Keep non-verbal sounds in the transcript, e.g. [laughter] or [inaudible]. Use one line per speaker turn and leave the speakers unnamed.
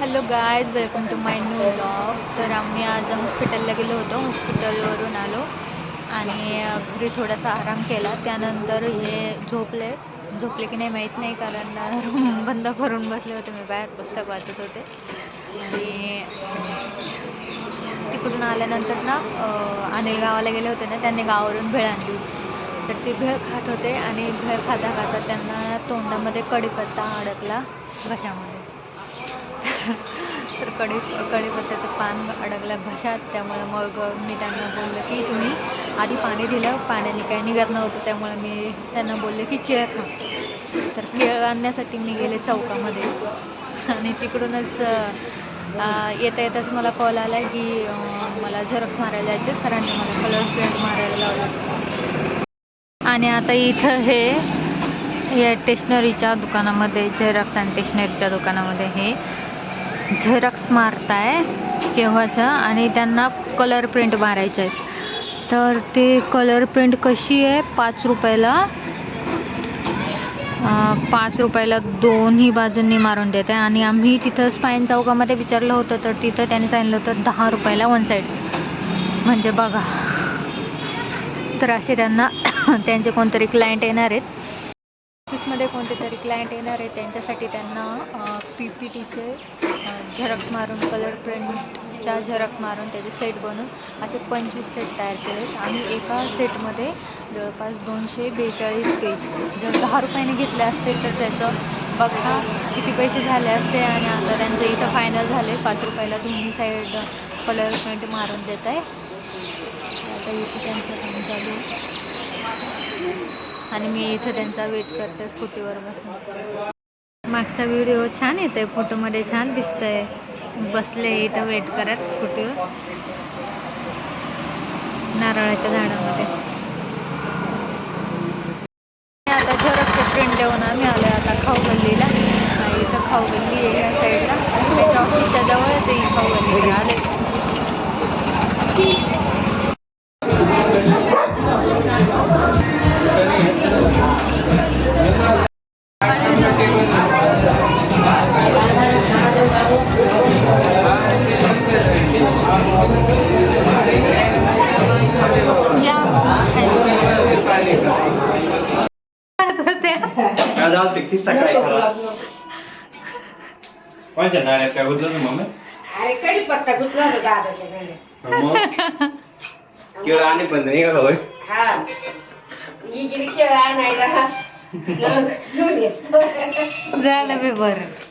Hello guys welcome to my new blog तर आम्ही आज हॉस्पिटलला गेलो होतो. हॉस्पिटलवरून आलो आणि घरी थोडासा आराम केला. त्यानंतर हे झोपले. झोपले की नाही माहीत नाही कारण रूम बंद करून बसले होते. मी बाहेर पुस्तक वाचत होते. आणि तिकडून आल्यानंतर ना अनिल गावाला गेले होते ना त्यांनी गावावरून भेळ आणली. होती तर ते भेळ खात होते आणि भेळ खाता खाता त्यांना तोंडामध्ये कढीपत्ता अडकला. घशामध्ये तर कढी कढीपत्त्याचं पान अडकलं घशात त्यामुळे मग मी त्यांना बोललं की तुम्ही आधी पाणी दिलं पाण्याने काही निघत नव्हतं. त्यामुळे मी त्यांना बोलले की केळ खा. तर केळ आणण्यासाठी मी गेले चौकामध्ये. आणि तिकडूनच येता येताच मला कॉल आला की मला झेरॉक्स मारायला जायचे सरांनी मला कलर प्रिंट मारायला लावलं. आणि आता इथं हे या टेशनरीच्या दुकानामध्ये झेरॉक्स आणि टेशनरीच्या दुकानामध्ये हे झेरॉक्स मारताय केव्हाचं आणि त्यांना कलर प्रिंट मारायचे आहेत. तर ते कलर प्रिंट कशी आहे? पाच रुपयाला. पाच रुपयाला दोन्ही बाजूंनी मारून देत. आहे आणि आम्ही तिथं स्पाईन चौकामध्ये विचारलं होतं तर तिथं त्यांनी सांगितलं होतं दहा रुपयाला वन साईड म्हणजे बघा. तर असे त्यांना [coughs] त्यांचे कोणतरी क्लायंट येणार आहेत. ऑफिसमध्ये कोणते तरी क्लायंट येणार आहे त्यांच्यासाठी त्यांना पी पी टीचे झेरॉक्स मारून कलर प्रिंटच्या झेरॉक्स मारून त्याचे सेट बनवून असे पंचवीस सेट तयार केलेत. आणि एका सेटमध्ये जवळपास दोनशे बेचाळीस पेज जर दहा रुपयाने घेतले असते तर त्याचं बघा किती पैसे झाले असते आणि आता त्यांचं इथं फायनल झाले. पाच रुपयाला दोन्ही साईड कलर प्रिंट मारून देत आहे आता इथे त्यांचं काम चालू आहे. आणि मी इथं त्यांचा वेट करते स्कूटीवर बसून. मागचा व्हिडिओ छान येत आहे फोटोमध्ये छान दिसतंय. बसले इथं वेट करत स्कूटीवर. नारळाच्या झाडामध्ये. आता झरकचे प्रिंट देऊन आम्ही आलो आता खाऊ गल्लीला इथं खाऊ गल्ली आहे ह्या साईडला या
काय जाऊ कोणत्या नाण्यात काय उचललं ना मम्मी
अरे होता दादाच्या घरी.
केळं आणि पण नाही का होय
हा ही गेली केळं आणायला [laughs] हा. घेऊन
बरं